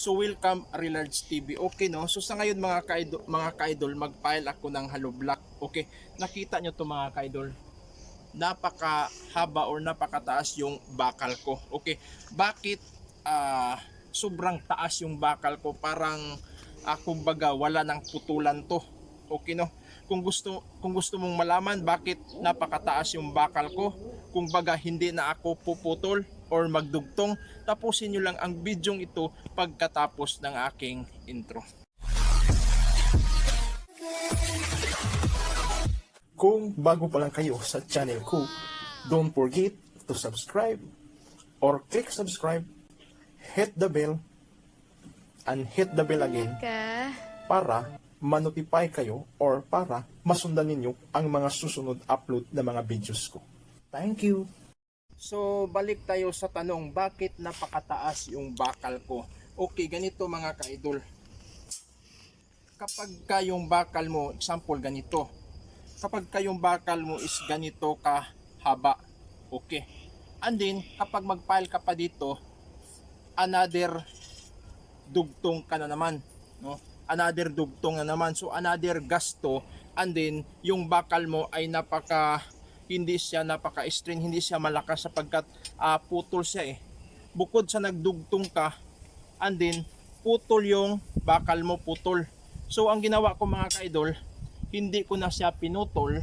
So welcome Relards TV. Okay no. So sa ngayon mga kaidol, mga kaidol mag-file ako ng hollow block. Okay. Nakita nyo to mga kaidol. Napaka haba or napakataas yung bakal ko. Okay. Bakit ah, sobrang taas yung bakal ko? Parang ah, kumbaga wala nang putulan to. Okay no. Kung gusto kung gusto mong malaman bakit napakataas yung bakal ko, kung baga hindi na ako puputol or magdugtong, tapusin nyo lang ang bidyong ito pagkatapos ng aking intro. Kung bago pa lang kayo sa channel ko, don't forget to subscribe or click subscribe, hit the bell, and hit the bell again para manotify kayo or para masundan ninyo ang mga susunod upload na mga videos ko. Thank you! So, balik tayo sa tanong, bakit napakataas yung bakal ko? Okay, ganito mga kaidol. Kapag ka yung bakal mo, example ganito. Kapag ka yung bakal mo is ganito ka haba. Okay. And then, kapag mag-file ka pa dito, another dugtong ka na naman. No? Another dugtong na naman. So, another gasto. And then, yung bakal mo ay napaka hindi siya napaka-strain, hindi siya malakas sapagkat ah, putol siya eh. Bukod sa nagdugtong ka, and then putol yung bakal mo putol. So ang ginawa ko mga kaidol, hindi ko na siya pinutol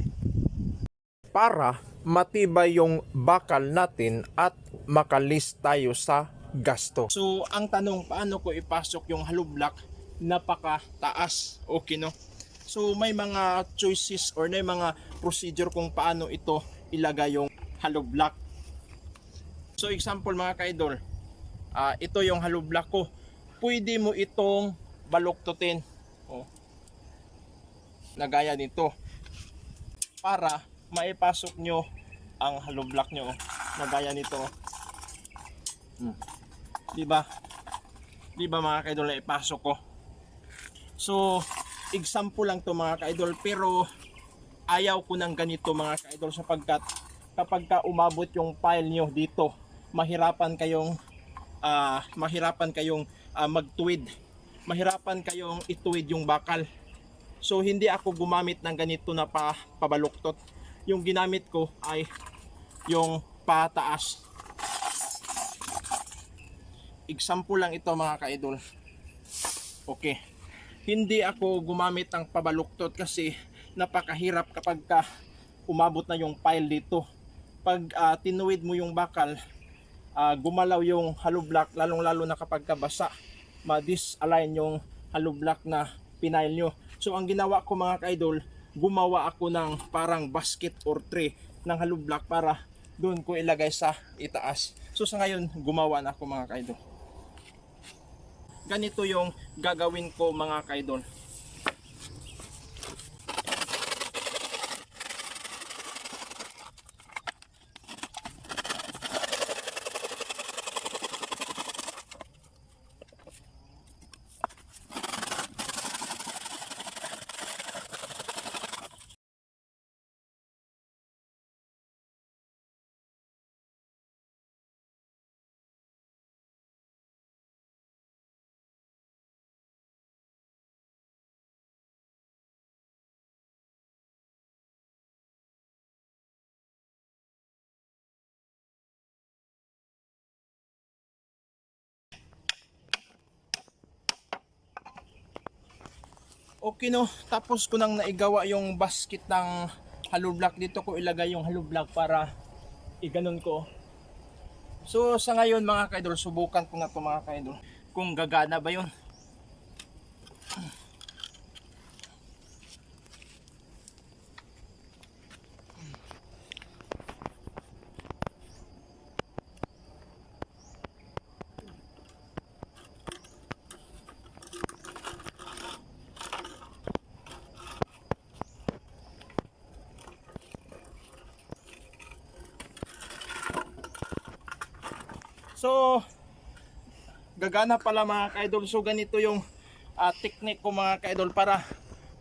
para matibay yung bakal natin at makalis tayo sa gasto. So ang tanong, paano ko ipasok yung block napaka-taas? Okay no? So may mga choices or may mga procedure kung paano ito ilagay yung hollow block. So example mga kaidol, ah, ito yung hollow block ko. Pwede mo itong baluktutin. Oh. Nagaya nito. Para maipasok nyo ang hollow block nyo. Nagaya nito. Hmm. Di ba? Di ba mga kaidol na ipasok ko? So, example lang to mga ka-idol pero ayaw ko ng ganito mga ka-idol sapagkat kapag ka umabot yung file nyo dito mahirapan kayong ah, mahirapan kayong ah, magtuwid mahirapan kayong ituwid yung bakal. So hindi ako gumamit ng ganito na pa, pabaluktot. Yung ginamit ko ay yung pataas. Example lang ito mga ka-idol. Okay hindi ako gumamit ng pabaluktot kasi napakahirap kapag ka umabot na yung pile dito. Pag ah, tinuwid mo yung bakal, ah, gumalaw yung hollow block, lalong-lalo na kapag ka basa, ma-disalign yung hollow block na pinail nyo. So ang ginawa ko mga kaidol, gumawa ako ng parang basket or tray ng hollow block para doon ko ilagay sa itaas. So sa ngayon, gumawa na ako mga kaidol ganito yung gagawin ko mga kaidol. Okay no, tapos ko nang naigawa yung basket ng hollow block dito ko ilagay yung hollow block para iganon ko. So sa ngayon mga kaidol, subukan ko nga to mga kaidol kung gagana ba yun. So, gagana pala mga kaidol. So, ganito yung ah, technique ko mga kaidol para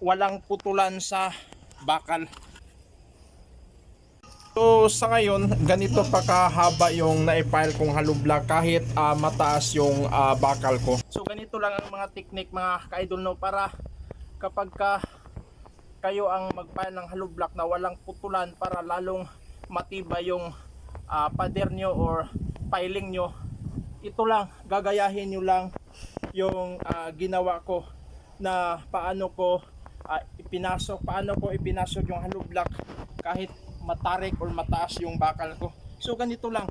walang putulan sa bakal. So sa ngayon, ganito pa kahaba yung na-file kong block kahit ah, mataas yung ah, bakal ko. So ganito lang ang mga technique mga ka-idol no para kapag ka kayo ang mag-file ng block na walang putulan para lalong matibay yung ah, pader nyo or piling nyo. Ito lang, gagayahin nyo lang yung ah, ginawa ko na paano ko ah, ipinasok, paano ko ipinasok yung hollow block kahit matarik or mataas yung bakal ko. So ganito lang,